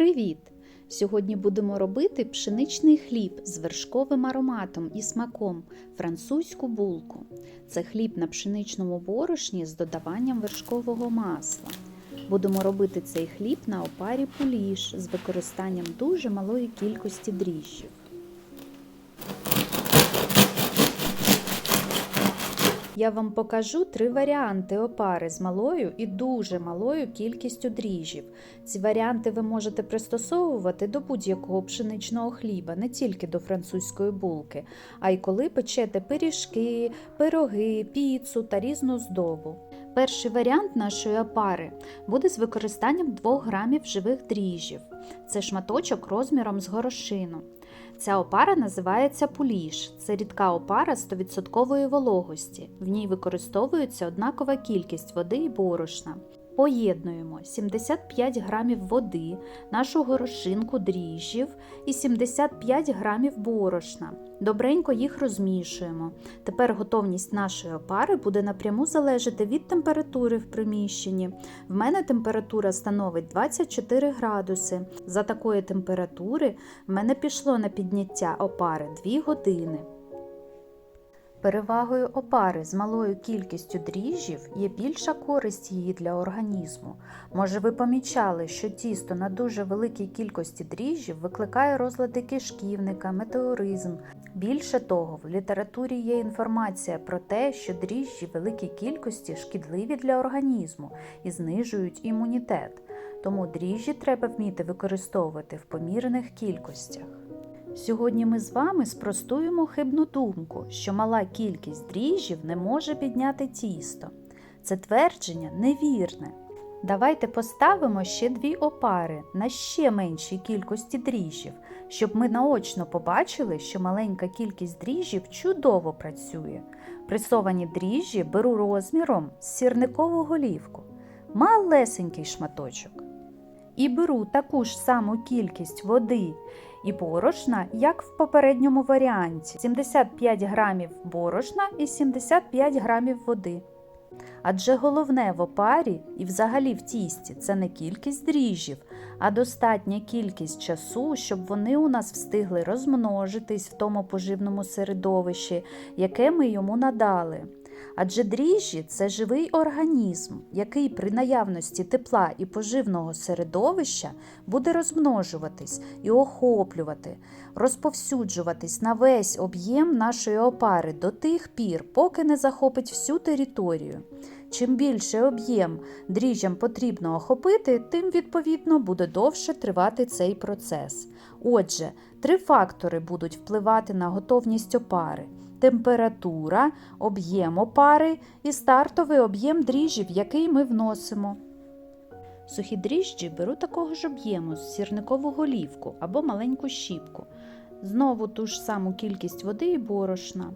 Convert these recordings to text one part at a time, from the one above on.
Привіт! Сьогодні будемо робити пшеничний хліб з вершковим ароматом і смаком французьку булку. Це хліб на пшеничному борошні з додаванням вершкового масла. Будемо робити цей хліб на опарі пуліш з використанням дуже малої кількості дріжджів. Я вам покажу три варіанти опари з малою і дуже малою кількістю дріжджів. Ці варіанти ви можете пристосовувати до будь-якого пшеничного хліба, не тільки до французької булки, а й коли печете пиріжки, пироги, піцу та різну здобу. Перший варіант нашої опари буде з використанням 2 грамів живих дріжджів. Це шматочок розміром з горошину. Ця опара називається пуліш. Це рідка опара 100% вологості. В ній використовується однакова кількість води і борошна. Поєднуємо 75 грамів води, нашу горошинку дріжджів і 75 грамів борошна. Добренько їх розмішуємо. Тепер готовність нашої опари буде напряму залежати від температури в приміщенні. В мене температура становить 24 градуси. За такої температури в мене пішло на підняття опари 2 години. Перевагою опари з малою кількістю дріжджів є більша користь її для організму. Може, ви помічали, що тісто на дуже великій кількості дріжджів викликає розлади кишківника, метеоризм. Більше того, в літературі є інформація про те, що дріжджі великій кількості шкідливі для організму і знижують імунітет. Тому дріжджі треба вміти використовувати в помірених кількостях. Сьогодні ми з вами спростуємо хибну думку, що мала кількість дріжджів не може підняти тісто. Це твердження невірне. Давайте поставимо ще дві опари на ще меншій кількості дріжджів, щоб ми наочно побачили, що маленька кількість дріжджів чудово працює. Пресовані дріжджі беру розміром з сірникову голівку, малесенький шматочок. І беру таку ж саму кількість води і борошна, як в попередньому варіанті: 75 грамів борошна і 75 грамів води. Адже головне в опарі і взагалі в тісті це не кількість дріжджів, а достатня кількість часу, щоб вони у нас встигли розмножитись в тому поживному середовищі, яке ми йому надали. Адже дріжджі це живий організм, який при наявності тепла і поживного середовища буде розмножуватись і охоплювати, розповсюджуватись на весь об'єм нашої опари до тих пір, поки не захопить всю територію. Чим більше об'єм дріжджам потрібно охопити, тим відповідно буде довше тривати цей процес. Отже, три фактори будуть впливати на готовність опари температура, об'єм опари і стартовий об'єм дріжджів, який ми вносимо. Сухі дріжджі беру такого ж об'єму з сірникову голівку або маленьку щіпку. Знову ту ж саму кількість води і борошна.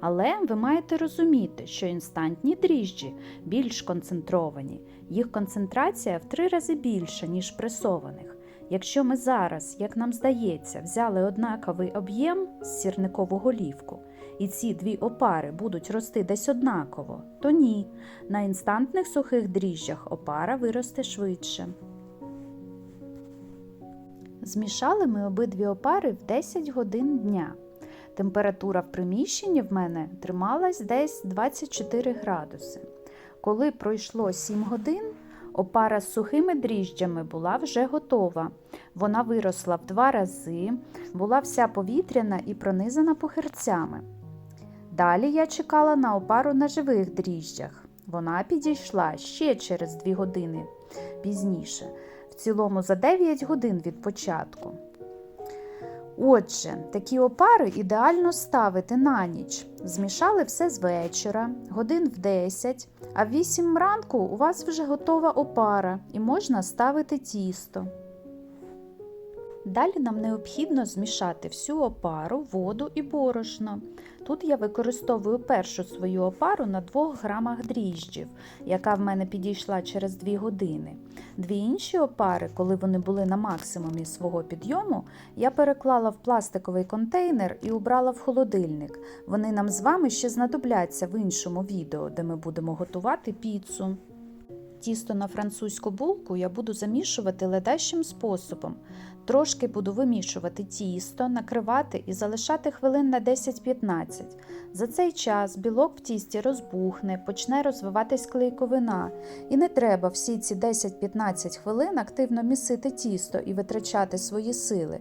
Але ви маєте розуміти, що інстантні дріжджі більш концентровані, їх концентрація в три рази більша, ніж пресованих. Якщо ми зараз, як нам здається, взяли однаковий об'єм з сірникову голівку, і ці дві опари будуть рости десь однаково, то ні. На інстантних сухих дріжджах опара виросте швидше. Змішали ми обидві опари в 10 годин дня. Температура в приміщенні в мене трималась десь 24 градуси. Коли пройшло 7 годин, опара з сухими дріжджами була вже готова. Вона виросла в два рази, була вся повітряна і пронизана похирцями. Далі я чекала на опару на живих дріжджах. Вона підійшла ще через 2 години пізніше, в цілому за 9 годин від початку. Отже, такі опари ідеально ставити на ніч. Змішали все з вечора, годин в 10, а в 8 ранку у вас вже готова опара і можна ставити тісто. Далі нам необхідно змішати всю опару, воду і борошно. Тут я використовую першу свою опару на 2 грамах дріжджів, яка в мене підійшла через 2 години. Дві інші опари, коли вони були на максимумі свого підйому, я переклала в пластиковий контейнер і убрала в холодильник. Вони нам з вами ще знадобляться в іншому відео, де ми будемо готувати піцу. Тісто на французьку булку я буду замішувати ледащим способом. Трошки буду вимішувати тісто, накривати і залишати хвилин на 10-15. За цей час білок в тісті розбухне, почне розвиватись клейковина, і не треба всі ці 10-15 хвилин активно місити тісто і витрачати свої сили.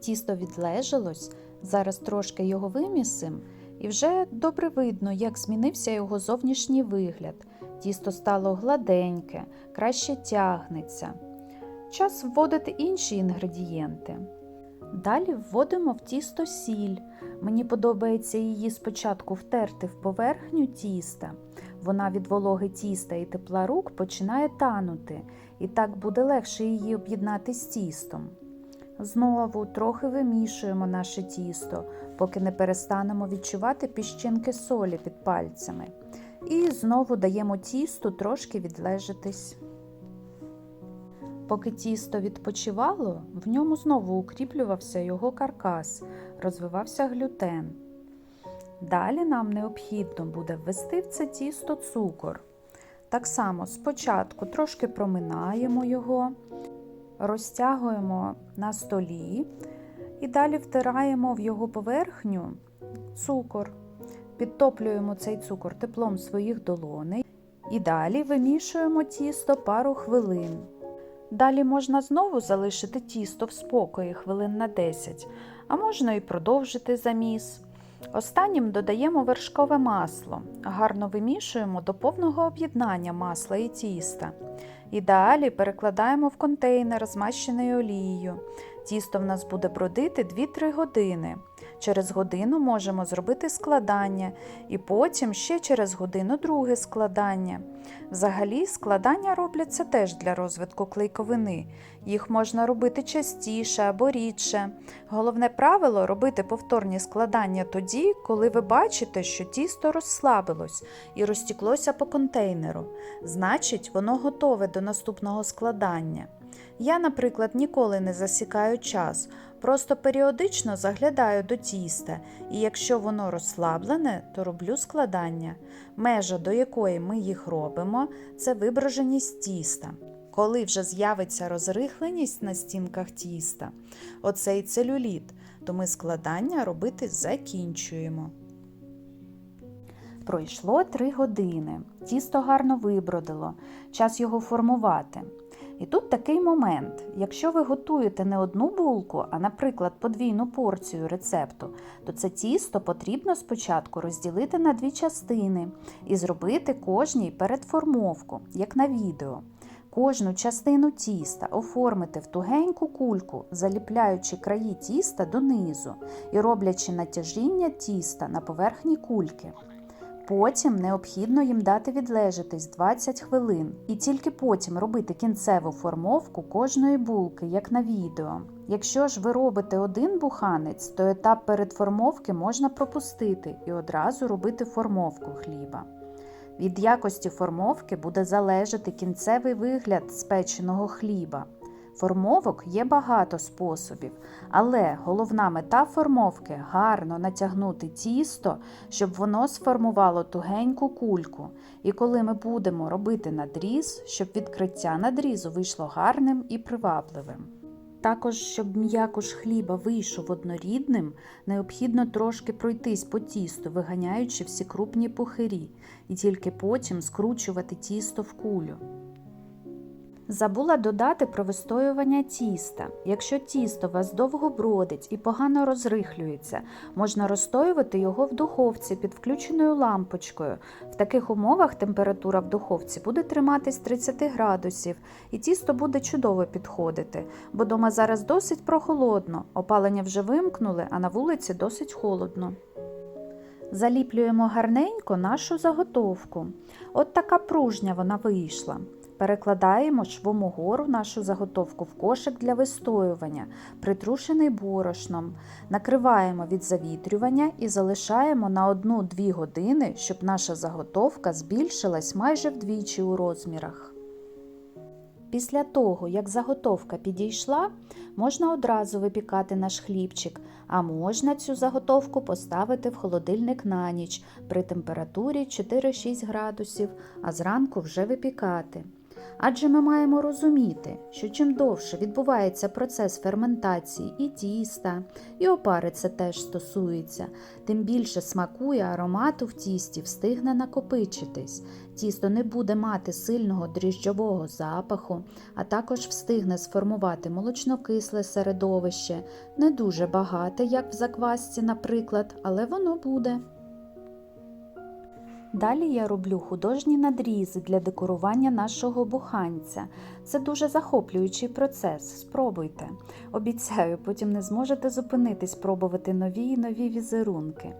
Тісто відлежалось, зараз трошки його вимісим, і вже добре видно, як змінився його зовнішній вигляд. Тісто стало гладеньке, краще тягнеться. Час вводити інші інгредієнти. Далі вводимо в тісто сіль. Мені подобається її спочатку втерти в поверхню тіста. Вона від вологи тіста і тепла рук починає танути, і так буде легше її об'єднати з тістом. Знову трохи вимішуємо наше тісто, поки не перестанемо відчувати піщинки солі під пальцями. І знову даємо тісту трошки відлежатись. Поки тісто відпочивало, в ньому знову укріплювався його каркас, розвивався глютен. Далі нам необхідно буде ввести в це тісто цукор. Так само спочатку трошки проминаємо його, розтягуємо на столі і далі втираємо в його поверхню цукор. Підтоплюємо цей цукор теплом своїх долоней і далі вимішуємо тісто пару хвилин. Далі можна знову залишити тісто в спокої хвилин на 10, а можна і продовжити заміс. Останнім додаємо вершкове масло, гарно вимішуємо до повного об'єднання масла і тіста. І далі перекладаємо в контейнер, змащений олією. Тісто в нас буде бродити 2-3 години. Через годину можемо зробити складання, і потім ще через годину друге складання. Взагалі, складання робляться теж для розвитку клейковини. Їх можна робити частіше або рідше. Головне правило робити повторні складання тоді, коли ви бачите, що тісто розслабилось і розтіклося по контейнеру. Значить, воно готове до наступного складання. Я, наприклад, ніколи не засікаю час, просто періодично заглядаю до тіста, і якщо воно розслаблене, то роблю складання. Межа, до якої ми їх робимо, це вибраженість тіста. Коли вже з'явиться розрихленість на стінках тіста, оцей целюліт, то ми складання робити закінчуємо. Пройшло три години. Тісто гарно вибродило, час його формувати. І тут такий момент: якщо ви готуєте не одну булку, а, наприклад, подвійну порцію рецепту, то це тісто потрібно спочатку розділити на дві частини і зробити кожній передформовку, як на відео. Кожну частину тіста оформити в тугеньку кульку, заліпляючи краї тіста донизу і роблячи натяжіння тіста на поверхні кульки. Потім необхідно їм дати відлежатись 20 хвилин і тільки потім робити кінцеву формовку кожної булки, як на відео. Якщо ж ви робите один буханець, то етап передформовки можна пропустити і одразу робити формовку хліба. Від якості формовки буде залежати кінцевий вигляд спеченого хліба. Формовок є багато способів, але головна мета формовки гарно натягнути тісто, щоб воно сформувало тугеньку кульку. І коли ми будемо робити надріз, щоб відкриття надрізу вийшло гарним і привабливим. Також, щоб м'якуш хліба вийшов однорідним, необхідно трошки пройтись по тісту, виганяючи всі крупні пухирі, і тільки потім скручувати тісто в кулю. Забула додати про вистоювання тіста. Якщо тісто вас довго бродить і погано розрихлюється, можна розстоювати його в духовці під включеною лампочкою. В таких умовах температура в духовці буде триматись 30 градусів, і тісто буде чудово підходити, бо дома зараз досить прохолодно, опалення вже вимкнули, а на вулиці досить холодно. Заліплюємо гарненько нашу заготовку. От така пружня вона вийшла. Перекладаємо швом угору нашу заготовку в кошик для вистоювання, притрушений борошном, накриваємо від завітрювання і залишаємо на 1-2 години, щоб наша заготовка збільшилась майже вдвічі у розмірах. Після того, як заготовка підійшла, можна одразу випікати наш хлібчик, а можна цю заготовку поставити в холодильник на ніч при температурі 4-6 градусів, а зранку вже випікати. Адже ми маємо розуміти, що чим довше відбувається процес ферментації і тіста, і опари це теж стосується, тим більше смаку і аромату в тісті встигне накопичитись. Тісто не буде мати сильного дріжджового запаху, а також встигне сформувати молочнокисле середовище, не дуже багате, як в заквасці, наприклад, але воно буде. Далі я роблю художні надрізи для декорування нашого буханця. Це дуже захоплюючий процес. Спробуйте. Обіцяю, потім не зможете зупинитись пробувати нові і нові візерунки.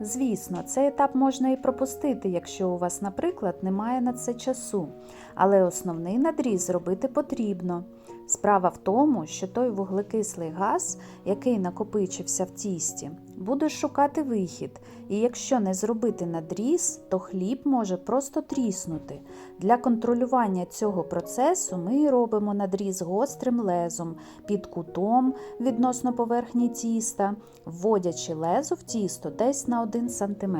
Звісно, цей етап можна і пропустити, якщо у вас, наприклад, немає на це часу. Але основний надріз робити потрібно. Справа в тому, що той вуглекислий газ, який накопичився в тісті, буде шукати вихід, і якщо не зробити надріз, то хліб може просто тріснути. Для контролювання цього процесу ми робимо надріз гострим лезом під кутом відносно поверхні тіста, вводячи лезо в тісто десь на 1 см.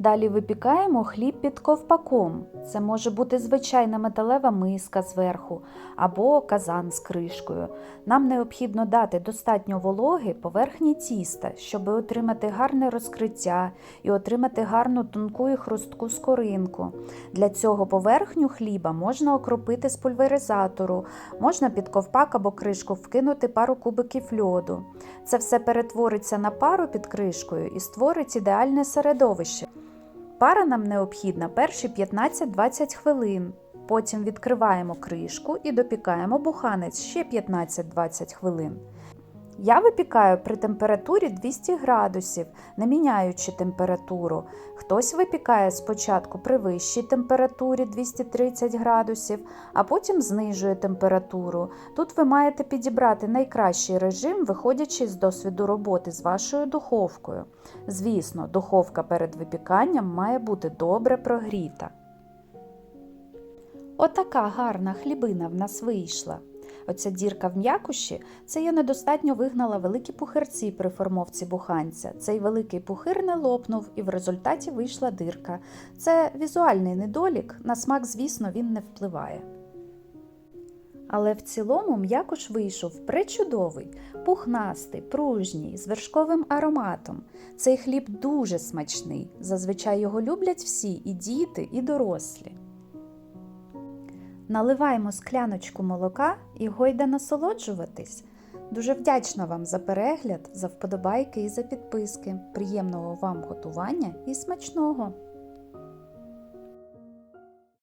Далі випікаємо хліб під ковпаком. Це може бути звичайна металева миска зверху або казан з кришкою. Нам необхідно дати достатньо вологи поверхні тіста, щоб отримати гарне розкриття і отримати гарну тонку і хрустку скоринку. Для цього поверхню хліба можна окропити з пульверизатору, можна під ковпак або кришку вкинути пару кубиків льоду. Це все перетвориться на пару під кришкою і створить ідеальне середовище. Пара нам необхідна перші 15-20 хвилин. Потім відкриваємо кришку і допікаємо буханець ще 15-20 хвилин. Я випікаю при температурі 200 градусів, не міняючи температуру. Хтось випікає спочатку при вищій температурі 230 градусів, а потім знижує температуру. Тут ви маєте підібрати найкращий режим, виходячи з досвіду роботи з вашою духовкою. Звісно, духовка перед випіканням має бути добре прогріта. Отака гарна хлібина в нас вийшла. Оця дірка в м'якуші це я недостатньо вигнала великі пухирці при формовці буханця. Цей великий пухир не лопнув і в результаті вийшла дирка. Це візуальний недолік, на смак, звісно, він не впливає. Але в цілому м'якуш вийшов пречудовий, пухнастий, пружній, з вершковим ароматом. Цей хліб дуже смачний. Зазвичай його люблять всі і діти, і дорослі. Наливаємо скляночку молока і гойда насолоджуватись. Дуже вдячна вам за перегляд, за вподобайки і за підписки. Приємного вам готування і смачного!